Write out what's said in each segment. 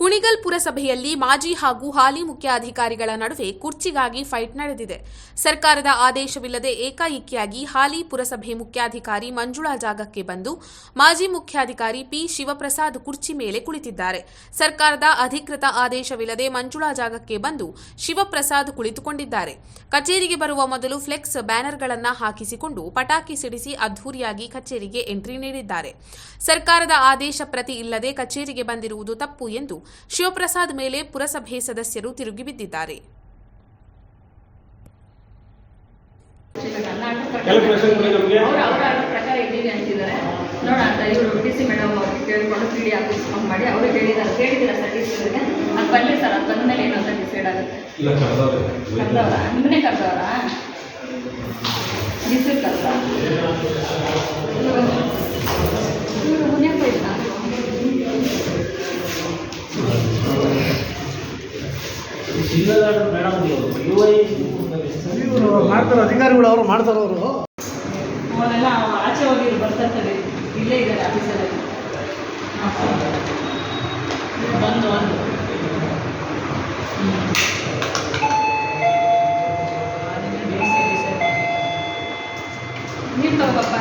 ಕುಣಿಗಲ್ ಪುರಸಭೆಯಲ್ಲಿ ಮಾಜಿ ಹಾಗೂ ಹಾಲಿ ಮುಖ್ಯ ಅಧಿಕಾರಿಗಳ ನಡುವೆ ಕುರ್ಚಿಗಾಗಿ ಫೈಟ್ ನಡೆದಿದೆ. ಸರ್ಕಾರದ ಆದೇಶವಿಲ್ಲದೆ ಏಕಾಏಕಿಯಾಗಿ ಹಾಲಿ ಪುರಸಭೆ ಮುಖ್ಯಾಧಿಕಾರಿ ಮಂಜುಳಾ ಜಾಗಕ್ಕೆ ಬಂದು ಮಾಜಿ ಮುಖ್ಯಾಧಿಕಾರಿ ಪಿ ಶಿವಪ್ರಸಾದ್ ಕುರ್ಚಿ ಮೇಲೆ ಕುಳಿತಿದ್ದಾರೆ. ಸರ್ಕಾರದ ಅಧಿಕೃತ ಆದೇಶವಿಲ್ಲದೆ ಮಂಜುಳಾ ಜಾಗಕ್ಕೆ ಬಂದು ಶಿವಪ್ರಸಾದ್ ಕುಳಿತುಕೊಂಡಿದ್ದಾರೆ. ಕಚೇರಿಗೆ ಬರುವ ಮೊದಲು ಫ್ಲೆಕ್ಸ್ ಬ್ಯಾನರ್ಗಳನ್ನು ಹಾಕಿಸಿಕೊಂಡು ಪಟಾಕಿ ಸಿಡಿಸಿ ಅದ್ದೂರಿಯಾಗಿ ಕಚೇರಿಗೆ ಎಂಟ್ರಿ ನೀಡಿದ್ದಾರೆ. ಸರ್ಕಾರದ ಆದೇಶ ಪ್ರತಿ ಇಲ್ಲದೆ ಕಚೇರಿಗೆ ಬಂದಿರುವುದು ತಪ್ಪು ಎಂದು ಶಿವಪ್ರಸಾದ್ ಮೇಲೆ ಪುರಸಭೆ ಸದಸ್ಯರು ತಿರುಗಿಬಿದ್ದಿದ್ದಾರೆ ಎಲ್ಲ ಇವರು ಮಾಡ್ತಾರೆ ಅಧಿಕಾರಿಗಳು ಅವರು ಮಾಡ್ತಾರೆ ಅವರು ಅವರೆಲ್ಲ ಆಚೆ ಹೋಗಿ ಬರ್ತಾರೆ ಇಲ್ಲೇ ಇದ್ದಾರೆ ಆಫೀಸಲ್ಲಿ ಬಂದು ಒಂದು ನೀರು ತಗೋಪ್ಪ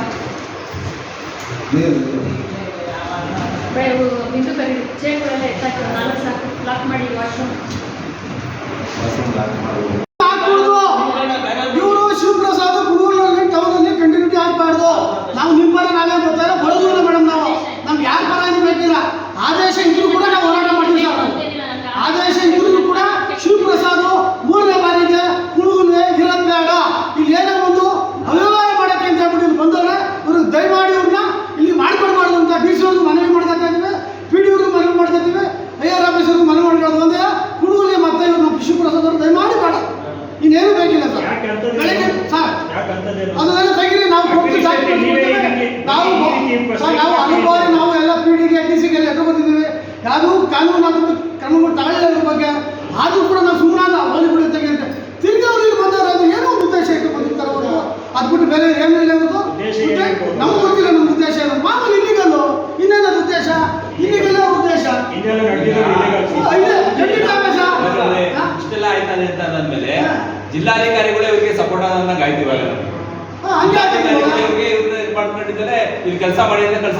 ಬೇವು ಬಿಂದು ಕರಿ ಚೇರ್ಗಳೆಲ್ಲ ಎತ್ತಾಕಿ ನಾಲ್ಕು ಸಾಕು ಲಾಕ್ ಮಾಡಿ ವಾಶ್ರೂಮ್ ಇವರು ಅದು ಏನು ಬೇರೆ ಏನೂ ಇಲ್ಲ ಇರ್ಬೋದು? ನಮ್ಗೆ ಗೊತ್ತಿಲ್ಲ ನಮ್ಮ ಉದ್ದೇಶ ಏನು. ಮಾಮೂಲಿ ಇಲ್ಲಿಗಲ್ಲು. ಇನ್ನೇನ ಉದ್ದೇಶ? ಇಲ್ಲಿಗೆಲ್ಲ ಉದ್ದೇಶ? ಇಷ್ಟೆಲ್ಲ ಆಯ್ತಾನೆ ಅಂತ ಅಂದ್ಮೇಲೆ ಜಿಲ್ಲಾಧಿಕಾರಿಗಳೇ ಇವರಿಗೆ ಸಪೋರ್ಟ್ ಆದಂಗ ಆಯ್ತು ಇವಾಗ. ಹಾ, ಹಂಗೆ ಆಗ್ತದೆ ಇವಾಗ. ಇವ್ರಿಗೆ ಇವ್ರನ್ನ ಇದ್ ಮಾಡ್ಕೊಂಡಿದ್ದಾರೆ ಇಲ್ಲಿ ಕೆಲಸ ಮಾಡಿ ಅಂತ ಕೆಲಸ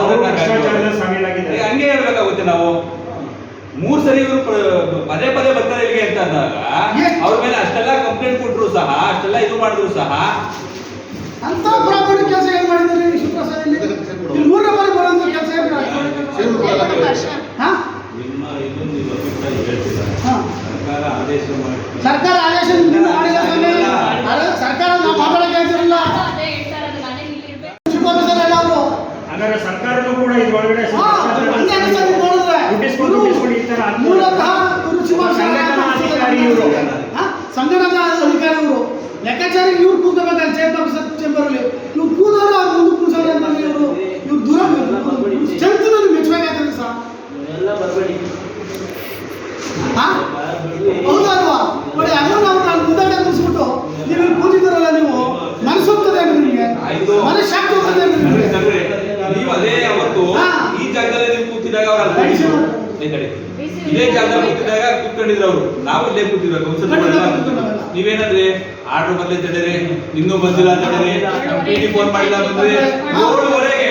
ಹಂಗೆ ಹೇಳ್ಬೇಕಾಗುತ್ತೆ ನಾವು. ಮೂರ್ ಸರಿ ಇವರು ಪದೇ ಪದೇ ಬರ್ತಾರೆ ಇಲ್ಲಿಗೆ ಅಂತ ಅಂದಾಗ? ಅವ್ರ ಮೇಲೆ ಅಷ್ಟೆಲ್ಲ ಕಂಪ್ಲೇಂಟ್ ಕೊಟ್ರು ಸಹ ಅಷ್ಟೆಲ್ಲ ಇದು ಮಾಡಿದ್ರು ಸಹ ಅಂತ ಪ್ರಾಪರ್ಟಿ ಕೆಲಸ ಏನ್ ಮಾಡಿದ್ರಿ? ಶಿವಪ್ರಸಾದ್ ಇಲ್ಲಿ ಇಲ್ಲಿ ಮೂರನೇ ಬಾರಿ ಬರೋಂಥ ಕೆಲಸ ಏನು? ಹಾ? ಸರ್ಕಾರ ಆದೇಶ ಮಾಡಿ ಸರ್ಕಾರ ನಾವು ಮಾತಾಡಕ್ಕೆ ಹೇಳ್ತಿರಲ್ಲ. ಅದೇ ಕೂಡ ಇದ್ರೊಳಗಡೆ ನಾನೇ ಇಲ್ಲಿ ಇರ್ಬೇಕು ಶಿವಪ್ರಸಾದ್ ಎಲ್ಲ ಅವರು ಹಾಗಾದ್ರೆ ಸರ್ಕಾರನೂ ಕೂಡ ಇದ್ರೊಳಗಡೆ ಹಾ, ಹಂಗೆ ಅನಿಸ್ತದೆ ಇದು ನೋಡಿದ್ರೆ. ದುಡ್ಡಿಸ್ಕೊಂಡು ಇವ್ರು ದುಡ್ಡಿಸ್ಕೊಂಡು ಈ ತರ ಆಗ್ತದೆ. ಮೂಲತಃ ಇವ್ರು ಶಿವಪ್ರಸಾದ್ ಸಂಘಟನಾ ಅಧಿಕಾರಿ ಇವರು. ಹಾ? ಸಂಘಟನಾ ಅಧಿಕಾರಿ ಇವರು ಲೆಕ್ಕಾಚಾರ ಇವ್ರು ಕೂತ್ಕೋಬೇಕಲ್ಲ ಚೇಂಬರ್ ಆಫೀಸರ್ ಚೇಂಬರ್ ಅಲ್ಲಿ. ಇವ್ರು ಅವ್ರು ಮುಂದೆ ಕೂರ್ಸೋರು ಅಂತ ಇವರು. ಇವ್ರು ದೂರ ಸ್ಟ್ರೆಂತ್ ಮೆಚ್ಚಬೇಕಾಗ್ತದೆ ಸರ್? ಹೌದಾ ಅಲ್ವಾ? ನೋಡಿ ಅದನ್ನು ನಾವು ನಾನು ಮುಂದಾಡೆ ಕೂರಿಸ್ಬಿಟ್ಟು ನೀವು ಇಲ್ಲಿ ಕೂತಿದ್ದೀರಲ್ಲ ನೀವು ಮನಸ್ಸು ಹೋಗ್ತದೆ ನಿಮಗೆ. ಆಯ್ತು. ಶಾಕ್ ಹೋಗ್ತದೆ ನಿಮಗೆ. ನೀವು ಅದೇ ಅವತ್ತು ಈ ಜಾಗದಲ್ಲಿ ನೀವು ಕೂತಿದಾಗ ಅವರ. ಇದೇ ಜಾಗದಲ್ಲಿ ಕೂತಿದಾಗ ಕೂತ್ಕೊಂಡಿದ್ರು ಅವರು ನಾವು ಇಲ್ಲೇ ಬರಲ್ಲ. ಕೂತ್ಕೊಳ್ಳಲ್ಲ. ನೀವೇನಂದ್ರೆ ಆರ್ಡರ್ ಬರ್ಲಿ ತಡೀರಿ ಇನ್ನೂ ಬಂದಿಲ್ಲ ತಡೀರಿ ಪಿಡಿ ಫೋನ್ ಮಾಡಿಲ್ಲ ಬಂದ್ರೆ ಏಳುವರೆಗೆ